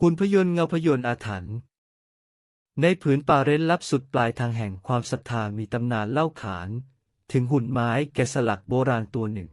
หุ่นพยนต์เงาพยนต์อาถรรพ์ในผืนป่าเร้นลับสุดปลายทางแห่งความศรัทธามีตำนานเล่าขาน ถึงหุ่นไม้แกะสลักโบราณตัวหนึ่ง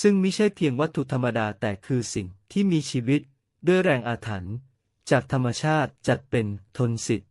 ซึ่งไม่ใช่เพียงวัตถุธรรมดาแต่คือสิ่งที่มีชีวิตด้วยแรงอาถรรพ์จากธรรมชาติจัดเป็นทนสิทธิ์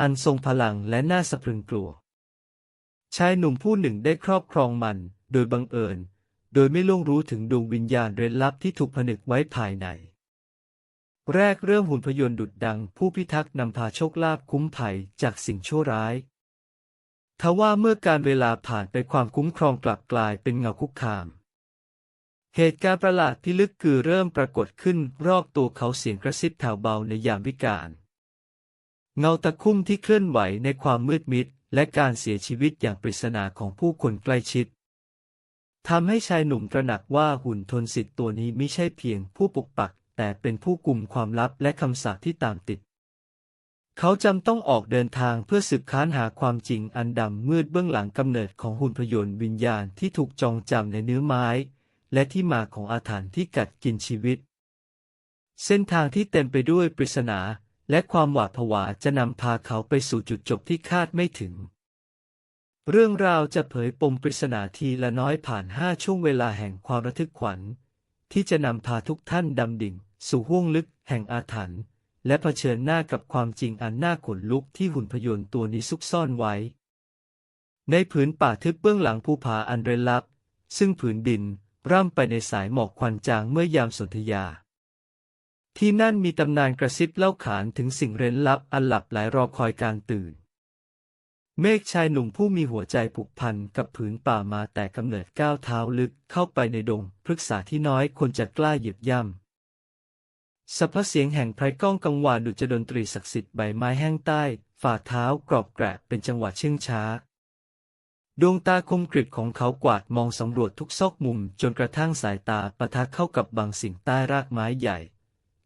อันทรงพลังและน่าสะพรึงกลัว ชายหนุ่มผู้หนึ่งได้ครอบครองมันโดยบังเอิญ โดยไม่ล่วงรู้ถึงดวงวิญญาณเร้นลับที่ถูกผนึกไว้ภายใน แรกเริ่มหุ่นพยนต์ดุดดัง ผู้พิทักษ์นำพาโชคลาภคุ้มภัยจากสิ่งชั่วร้าย ทว่าเมื่อการเวลาผ่านไปความคุ้มครองกลับกลายเป็นเงาคุกคาม เหตุการณ์ประหลาดที่ลึกคือเริ่มปรากฏขึ้นรอบตัวเขาเสียงกระซิบแถวเบาในยามวิกาล เงาตะคุ่มที่เคลื่อนไหวในความมืดมิด และการเสียชีวิตอย่างปริศนาของผู้คนใกล้ชิดทำให้ชายหนุ่มตระหนักว่าหุ่นทนสิทธิ์ตัวนี้ไม่ใช่เพียงผู้ปกปัก แต่เป็นผู้กลุ่มความลับและคำสาปที่ตามติด เขาจำต้องออกเดินทางเพื่อสืบค้านหาความจริงอันดำมืดเบื้องหลังกำเนิดของหุ่นพยนต์วิญญาณที่ถูกจองจำในเนื้อไม้ และที่มาของอาถรรพ์ที่กัดกินชีวิต เส้นทางที่เต็มไปด้วยปริศนาและความหวาดผวาจะนำพาเขาไปสู่จุดจบที่คาดไม่ถึง เรื่องราวจะเผยปมปริศนาทีละน้อยผ่านห้าช่วงเวลาแห่งความระทึกขวัญ ที่จะนำพาทุกท่านดำดิ่ง สู่ห้วงลึกแห่งอาถรรพ์และเผชิญหน้ากับความจริงอันน่าขนลุกที่หุ่นพยนต์ตัวนี้ซุกซ่อนไว้ ในผืนป่าทึบเบื้องหลังภูผาอันเร้นลับ ซึ่งผืนดินร่ำไปในสายหมอกควันจางเมื่อยามสนธยา ที่นั่นมีตำนานกระซิบเล่าขานถึงสิ่งเร้นลับอันหลับไหลรอคอยการตื่น เมฆชายหนุ่มผู้มีหัวใจผูกพันกับผืนป่ามาแต่กำเนิดก้าวเท้าลึกเข้าไปในดงพฤกษาที่น้อยคนจะกล้าหยียบย่ำสัพพเสียงแห่งไพรก้องกังวานดุจดนตรีศักดิ์สิทธิ์ใบไม้แห้งใต้ ฝ่าเท้ากรอบแกระเป็นจังหวะเชื่องช้า ดวงตาคมกริบของเขากวาดมองสำรวจทุกซอกมุมจนกระทั่งสายตาปะทะเข้ากับบางสิ่งใต้รากไม้ใหญ่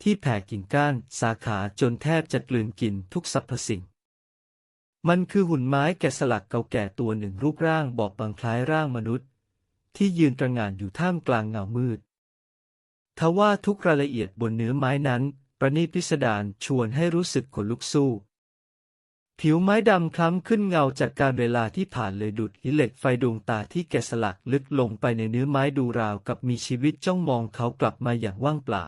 ที่แผ่กิ่งก้าน สาขาจนแทบจะกลืนกินทุกสรรพสิ่ง มันคือหุ่นไม้แกะสลักเก่าแก่ตัวหนึ่งรูปร่างบอบบางคล้ายร่างมนุษย์ ที่ยืนตระหง่านอยู่ท่ามกลางเงามืด ทว่าทุกรายละเอียดบนเนื้อไม้นั้น ประณีตพิสดารชวนให้รู้สึกขนลุกสู้ ผิวไม้ดำคล้ำขึ้นเงาจากการเวลาที่ผ่านเลยดุดหินเหล็กไฟดวงตาที่แกะสลักลึกลงไปในเนื้อไม้ดูราวกับมีชีวิตจ้องมองเขากลับมาอย่างว่างเปล่า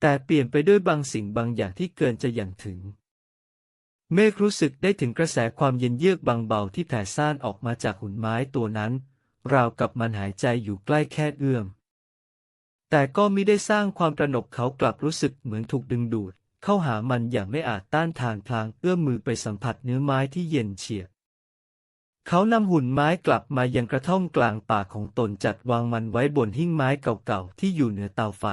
แต่เปลี่ยนไปด้วยบางสิ่งบางอย่างที่เกินจะอย่างถึง เมฆรู้สึกได้ถึงกระแสความเย็นเยือกบางเบาที่แผ่ซ่านออกมาจากหุ่นไม้ตัวนั้น ราวกับมันหายใจอยู่ใกล้แค่เอื้อม แต่ก็มิได้สร้างความตระหนกเขากลับรู้สึกเหมือนถูกดึงดูด เข้าหามันอย่างไม่อาจต้านทานพลางเอื้อมมือไปสัมผัสเนื้อไม้ที่เย็นเฉียบเขานำหุ่นไม้กลับมายังกระท่อมกลางป่าของตนจัดวางมันไว้บนหิ้งไม้เก่าๆที่อยู่เหนือเตาไฟ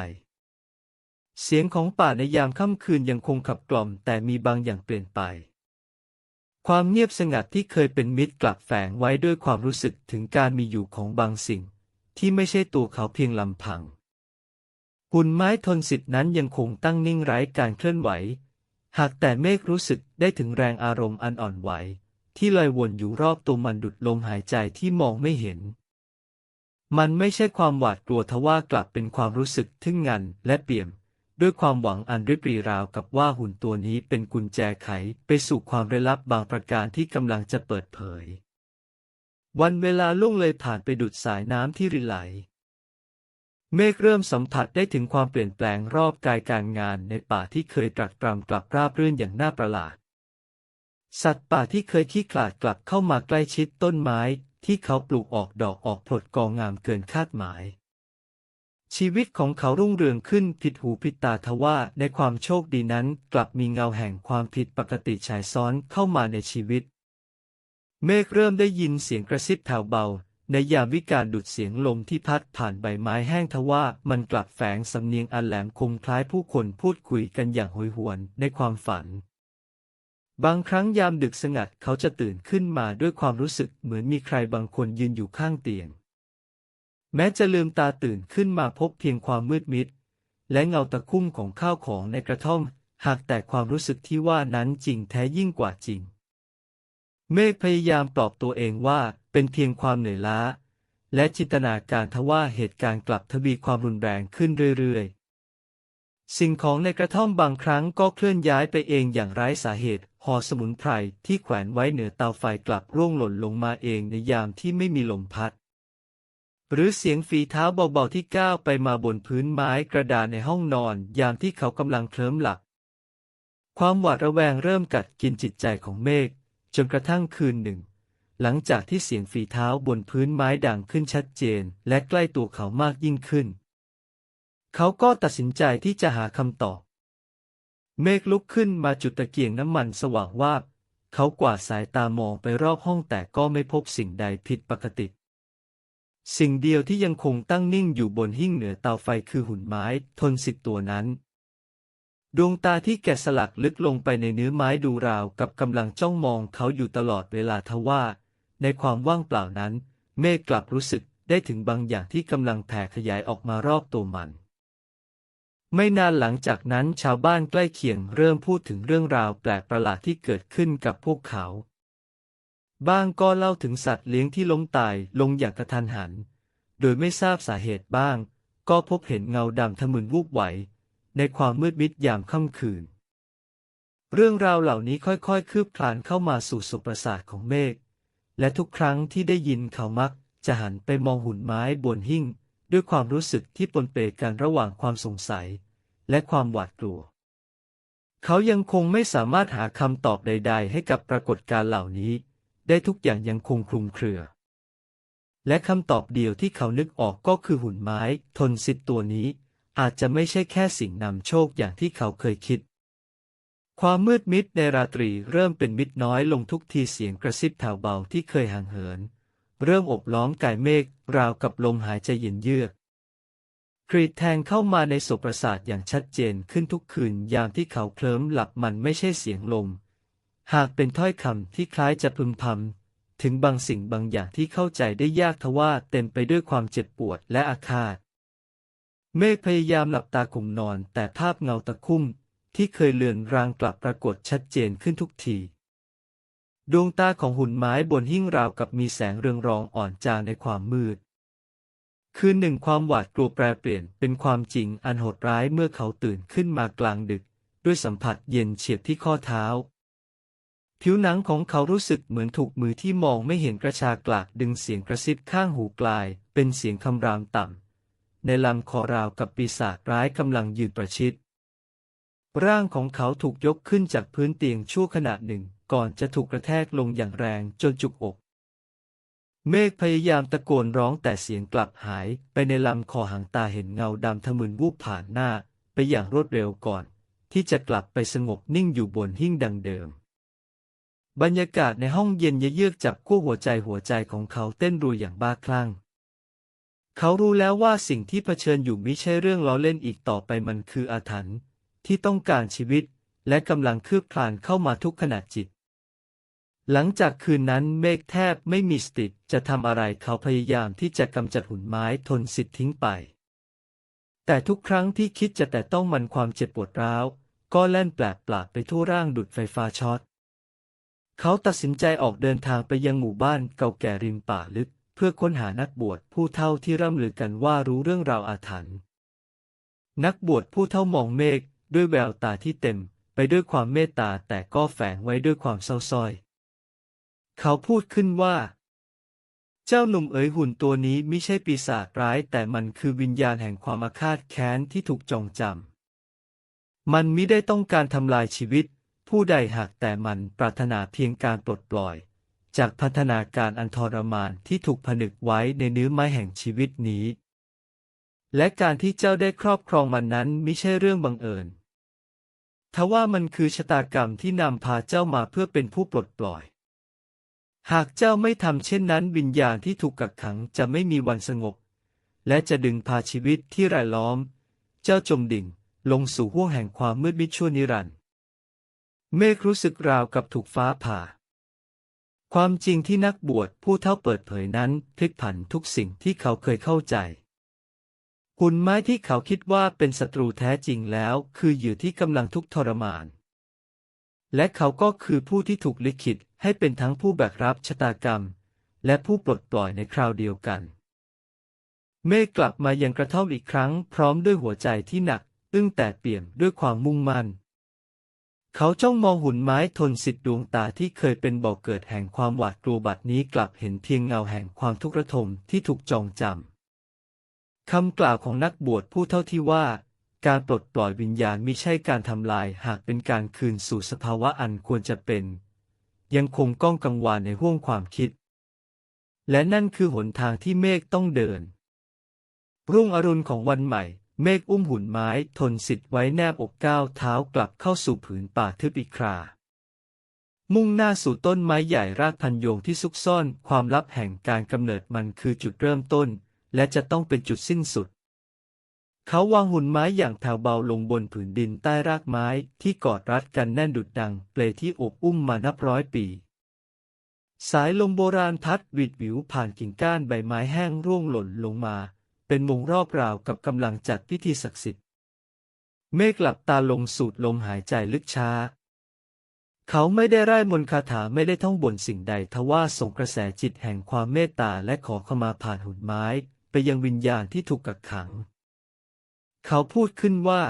เสียงของป่าในยามค่ำคืนยังคงขับกล่อมแต่มีบางอย่างเปลี่ยนไป ความเงียบสงัดที่เคยเป็นมิตรกลับแฝงไว้ด้วยความรู้สึกถึงการมีอยู่ของบางสิ่ง ที่ไม่ใช่ตัวเขาเพียงลำพัง หุ่นไม้ทนสิทธินั้นยังคงตั้งนิ่งไร้การเคลื่อนไหว หากแต่เมฆรู้สึกได้ถึงแรงอารมณ์อันอ่อนไหว ที่ลอยวนอยู่รอบตัวมันดุดลมหายใจที่มองไม่เห็น มันไม่ใช่ความหวาดกลัวทว่ากลับเป็นความรู้สึกทึ่งงันและเปี่ยม ด้วยความหวังอันริบรีราวกับว่าหุ่นตัวนี้เป็นกุญแจไขไปสู่ความเร้นลับบางประการที่กำลังจะเปิดเผย วันเวลาล่วงเลยผ่านไปดุดสายน้ำที่ริไหล เมฆเริ่มสัมผัสได้ถึงความเปลี่ยนแปลงรอบกายการงานในป่าที่เคยตรักตรำกลับราบรื่นอย่างน่าประหลาด สัตว์ป่าที่เคยขี้ขลาดกลับเข้ามาใกล้ชิดต้นไม้ที่เขาปลูกออกดอกออกผลกองงามเกินคาดหมาย ชีวิตของเขารุ่งเรืองขึ้นผิดหูผิดตาทว่าในความโชคดีนั้นกลับมีเงาแห่งความผิดปกติฉายซ้อนเข้ามาในชีวิต เมฆเริ่มได้ยินเสียงกระซิบแผ่วเบา ในยามวิกาลดุดเสียงลมที่พัดผ่านใบไม้แห้งทว่ามันกลับแฝงสำเนียงอันแหลมคมคล้ายผู้คนพูดคุยกันอย่างโหยหวนในความฝัน บางครั้งยามดึกสงัดเขาจะตื่นขึ้นมาด้วยความรู้สึกเหมือนมีใครบางคนยืนอยู่ข้างเตียง แม้จะลืมตาตื่นขึ้นมาพบเพียงความมืดมิด และเงาตะคุ่มของข้าวของในกระท่อม หากแต่ความรู้สึกที่ว่านั้นจริงแท้ยิ่งกว่าจริง เมฆพยายามปลอบตัวเองว่าเป็นเพียงความเหนื่อยล้า และจินตนาการทว่าเหตุการณ์กลับทวีความรุนแรงขึ้นเรื่อยๆ สิ่งของในกระท่อมบางครั้งก็เคลื่อนย้ายไปเองอย่างไร้สาเหตุห่อสมุนไพรที่แขวนไว้เหนือเตาไฟกลับร่วงหล่นลงมาเองในยามที่ไม่มีลมพัด หรือเสียงฝีเท้าเบาๆที่ก้าวไปมาบนพื้นไม้กระดานในห้องนอนยามที่เขากำลังเคลิ้มหลับ ความหวาดระแวงเริ่มกัดกินจิตใจของเมฆจนกระทั่งคืนหนึ่ง หลังจากที่เสียงฝีเท้าบนพื้นไม้ดังขึ้นชัดเจน และใกล้ตัวเขามากยิ่งขึ้น เขาก็ตัดสินใจที่จะหาคำตอบ เมฆลุกขึ้นมาจุดตะเกียงน้ำมันสว่างวาบเขากวาดสายตามองไปรอบห้องแต่ก็ไม่พบสิ่งใดผิดปกติ สิ่งเดียวที่ยังคงตั้งนิ่งอยู่บนหิ้งเหนือเตาไฟคือหุ่นไม้ทนสิทธิ์ตัวนั้น ดวงตาที่แกะสลักลึกลงไปในเนื้อไม้ดูราวกับกำลังจ้องมองเขาอยู่ตลอดเวลาทว่า ในความว่างเปล่านั้น เมฆกลับรู้สึกได้ถึงบางอย่างที่กำลังแผ่ขยายออกมารอบตัวมัน ไม่นานหลังจากนั้นชาวบ้านใกล้เคียงเริ่มพูดถึงเรื่องราวแปลกประหลาดที่เกิดขึ้นกับพวกเขา บ้างก็เล่าถึงสัตว์เลี้ยงที่ล้มตายลงอย่างกระทันหัน โดยไม่ทราบสาเหตุบ้าง ก็พบเห็นเงาดำทะมึนวูบไหว ในความมืดมิดยามค่ำคืน เรื่องราวเหล่านี้ค่อยๆ คืบคลานเข้ามาสู่สุประสาทของเมฆ และทุกครั้งที่ได้ยินเขามักจะหันไปมองหุ่นไม้บนหิ้ง ด้วยความรู้สึกที่ปนเปกันระหว่างความสงสัย และความหวาดกลัว เขายังคงไม่สามารถหาคำตอบใด ๆ ให้กับปรากฏการณ์เหล่านี้ ได้ทุกอย่างยังคงคลุมเครือ และคำตอบเดียวที่เขานึกออกก็คือหุ่นไม้ทนสิทธิ์ตัวนี้ อาจจะไม่ใช่แค่สิ่งนำโชคอย่างที่เขาเคยคิด ความมืดมิดในราตรีเริ่มเป็นมิดน้อยลงทุกทีเสียงกระซิบแผ่วเบาที่เคยห่างเหิน เริ่มอบล้อมกายเมฆราวกับลมหายใจเย็นเยือกกรีดแทงเข้ามาในโสประสาทอย่างชัดเจนขึ้นทุกคืนยามที่เขาเคลิ้มหลับมันไม่ใช่เสียงลม หากเป็นถ้อยคำที่คล้ายจะพึมพำถึงบางสิ่งบางอย่างที่เข้าใจได้ยากทว่าเต็มไปด้วยความเจ็บปวดและอาฆาต เมฆพยายามหลับตาคุมนอนแต่ภาพเงาตะคุ่มที่เคยเลือนรางกลับปรากฏชัดเจนขึ้นทุกที ดวงตาของหุ่นไม้บนหิ้งราวกับมีแสงเรืองรองอ่อนจางในความมืด คืนหนึ่งความหวาดกลัวแปรเปลี่ยนเป็นความจริงอันโหดร้ายเมื่อเขาตื่นขึ้นมากลางดึก ด้วยสัมผัสเย็นเฉียบที่ข้อเท้า ผิวหนังของเขารู้สึกเหมือนถูกมือที่มองไม่เห็นกระชากลากดึงเสียงกระซิบข้างหูกลาย เป็นเสียงคำรามต่ำ ในลำคอราวกับปีศาจร้ายกำลังยืนประชิด ร่างของเขาถูกยกขึ้นจากพื้นเตียงชั่วขณะหนึ่ง ก่อนจะถูกกระแทกลงอย่างแรงจนจุกอก เมฆพยายามตะโกนร้องแต่เสียงกลับหายไปในลำคอหางตาเห็นเงาดำทะมึนวูบผ่านหน้า ไปอย่างรวดเร็วก่อน ที่จะกลับไปสงบนิ่งอยู่บนหิ้งดังเดิม บรรยากาศในห้องเย็นเยือกจับขั้วหัวใจหัวใจของเขาเต้นรัวอย่างบ้าคลั่ง เขารู้แล้วว่าสิ่งที่เผชิญอยู่ไม่ใช่เรื่องล้อเล่นอีกต่อไปมันคืออาถรรพ์ที่ต้องการชีวิต และกำลังคืบคลานเข้ามาทุกขณะจิต หลังจากคืนนั้นเมฆแทบไม่มีสติจะทำอะไรเขาพยายามที่จะกำจัดหุ่นไม้ทนสิทธิ์ทิ้งไป แต่ทุกครั้งที่คิดจะแต่ต้องมันความเจ็บปวดร้าว ก็แล่นแปลกปลาดไปทั่วร่างดุดไฟฟ้าช็อต เขาตัดสินใจออกเดินทางไปยังหมู่บ้านเก่าแก่ริมป่าลึก เพื่อค้นหานักบวชผู้เฒ่าที่ร่ำลือกันว่ารู้เรื่องราวอาถรรพ์นักบวชผู้เฒ่ามองเมฆด้วยแววตาที่เต็ม ไปด้วยความเมตตาแต่ก็แฝงไว้ด้วยความเศร้าส้อย เขาพูดขึ้นว่า เจ้าหนุ่มเอ๋ยหุ่นตัวนี้ไม่ใช่ปีศาจร้าย แต่มันคือวิญญาณแห่งความอาฆาตแค้นที่ถูกจองจำมันมิได้ต้องการทำลายชีวิต ผู้ใดหากแต่มันปรารถนาเพียงการปลดปล่อย จากพันธนาการอันทรมานที่ถูกผนึกไว้ในเนื้อไม้แห่งชีวิตนี้ และการที่เจ้าได้ครอบครองมันนั้นไม่ใช่เรื่องบังเอิญทว่ามันคือชะตากรรมที่นำพาเจ้ามาเพื่อเป็นผู้ปลดปล่อย หากเจ้าไม่ทำเช่นนั้นวิญญาณที่ถูกกักขังจะไม่มีวันสงบ และจะดึงพาชีวิตที่รายล้อม เจ้าจมดิ่งลงสู่ห้วงแห่งความมืดมิดชั่วนิรันดร์ เมฆรู้สึกราวกับถูกฟ้าผ่า ความจริงที่นักบวชผู้เท่าเปิดเผยนั้นพลิกผันทุกสิ่งที่เขาเคยเข้าใจหุ่นไม้ที่เขาคิดว่าเป็นศัตรูแท้จริงแล้ว คือเหยื่อที่กำลังทุกข์ทรมาน และเขาก็คือผู้ที่ถูกลิขิตให้เป็นทั้งผู้แบกรับชะตากรรม และผู้ปลดปล่อยในคราวเดียวกัน เมฆกลับมายังกระท่อมอีกครั้ง พร้อมด้วยหัวใจที่หนัก อึ้งแต่เปี่ยมด้วยความมุ่งมั่น เขาจ้องมองหุ่นไม้ทนสิทธิ์ดวงตาที่เคยเป็นบ่อกเกิดแห่งความหวาดกลัวบัดนี้กลับเห็นเพียงเงาแห่งความทุกข์ระทมที่ถูกจองจำ คำกล่าวของนักบวชผู้เท่าที่ว่า การปลดปล่อยวิญญาณมิใช่การทำลายหากเป็นการคืนสู่สภาวะอันควรจะเป็น ยังคงก้องกังวานในห้วงความคิด และนั่นคือหนทางที่เมฆต้องเดิน รุ่งอรุณของวันใหม่ เมฆอุ้มหุ่นไม้ทนสิทธิ์ไว้แนบอกก้าวเท้ากลับเข้าสู่ผืนป่าทึบอีกครา มุ่งหน้าสู่ต้นไม้ใหญ่รากพันโยงที่ซุกซ่อนความลับแห่งการกำเนิดมันคือจุดเริ่มต้น และจะต้องเป็นจุดสิ้นสุด เขาวางหุ่นไม้อย่างแผ่วเบาลงบนผืนดินใต้รากไม้ที่กอดรัดกันแน่นดุดดังเปลที่อบอุ้มมานับร้อยปีสายลมโบราณพัดวิดวิวผ่านกิ่งก้านใบไม้แห้งร่วงหล่นลงมา เป็นวงรอบราวกับกำลังจัดพิธีศักดิ์สิทธิ์ เมฆหลับตาลงสูดลมหายใจลึกช้า เขาไม่ได้ไร้มนต์คาถาไม่ได้ท่องบ่นสิ่งใดทว่าส่งกระแสจิตแห่งความเมตตาและขอขมาผ่านหุ่นไม้ ไปยังวิญญาณที่ถูกกักขัง เขาพูดขึ้นว่า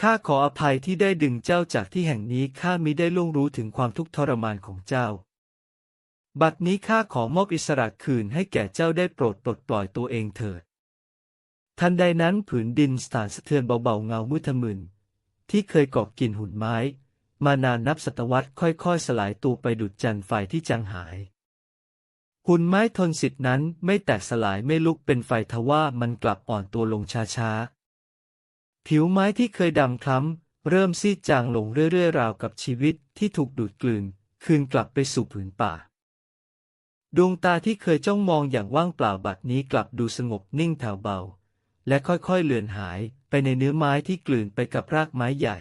ข้าขออภัยที่ได้ดึงเจ้าจากที่แห่งนี้ข้ามิได้ล่วงรู้ถึงความทุกข์ทรมานของเจ้า บัดนี้ข้าขอมอบอิสระคืนให้แก่เจ้าได้โปรดปลดปล่อยตัวเองเถิด ทันใดนั้นผืนดินสถานสะเทือนเบาๆเงามืดทะมึน ที่เคยเกาะกินหุ่นไม้ มานานนับศตวรรษค่อยๆ สลายตัวไปดุจจันทร์ไฟที่จางหาย หุ่นไม้ทนสิทธินั้นไม่แตกสลายไม่ลุกเป็นไฟทว่ามันกลับอ่อนตัวลงช้าๆ ผิวไม้ที่เคยดำคล้ำเริ่มซีดจางลงเรื่อยๆราวกับชีวิตที่ถูกดูดกลืน คืนกลับไปสู่ผืนป่า ดวงตาที่เคยจ้องมองอย่างว่างเปล่าบัดนี้กลับดูสงบนิ่งแผ่วเบา และค่อยๆเลือนหายไปในเนื้อไม้ที่กลืนไปกับรากไม้ใหญ่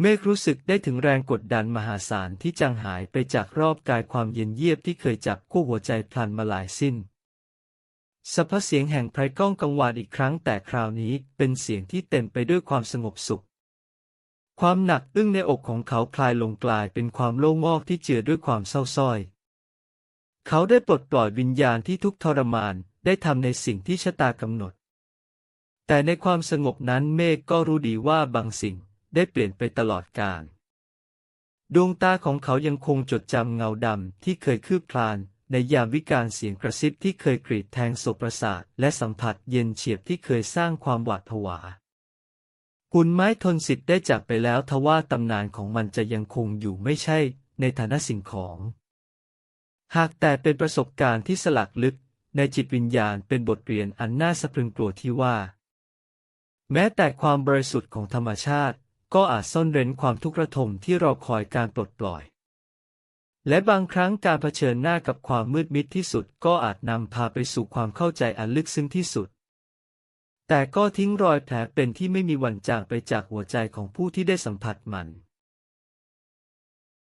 เมฆรู้สึกได้ถึงแรงกดดันมหาศาลที่จางหายไปจากรอบกายความเย็นเยียบที่เคยจับคู่หัวใจพลันมาหลายสิ้นสรรพเสียงแห่งไพรก้องกังวานอีกครั้งแต่คราวนี้เป็นเสียงที่เต็มไปด้วยความสงบสุข ความหนักอึ้งในอกของเขาคลายลงกลายเป็นความโล่งอกที่เจือด้วยความเศร้าส้อย เขาได้ปลดปล่อยวิญญาณที่ทุกทรมานได้ทำในสิ่งที่ชะตากำหนด แต่ในความสงบนั้นเมฆก็รู้ดีว่าบางสิ่งได้เปลี่ยนไปตลอดกาลดวงตาของเขายังคงจดจำเงาดำที่เคยคืบคลานในยามวิการเสียงกระซิบที่เคยกรีดแทงโสประสาทและสัมผัสเย็นเฉียบที่เคยสร้างความหวาดผวาหุ่นไม้ทนสิทธิ์ได้จากไปแล้วทว่าตำนานของมันจะยังคงอยู่ไม่ใช่ในฐานะสิ่งของ หากแต่เป็นประสบการณ์ที่สลักลึกในจิตวิญญาณเป็นบทเรียนอันน่าสะพรึงกลัวที่ว่า แม้แต่ความบริสุทธิ์ของธรรมชาติ ก็อาจซ่อนเร้นความทุกข์ระทมที่รอคอยการปลดปล่อย และบางครั้งการเผชิญหน้ากับความมืดมิดที่สุดก็อาจนำพาไปสู่ความเข้าใจอันลึกซึ้งที่สุด แต่ก็ทิ้งรอยแผลเป็นที่ไม่มีวันจางไปจากหัวใจของผู้ที่ได้สัมผัสมัน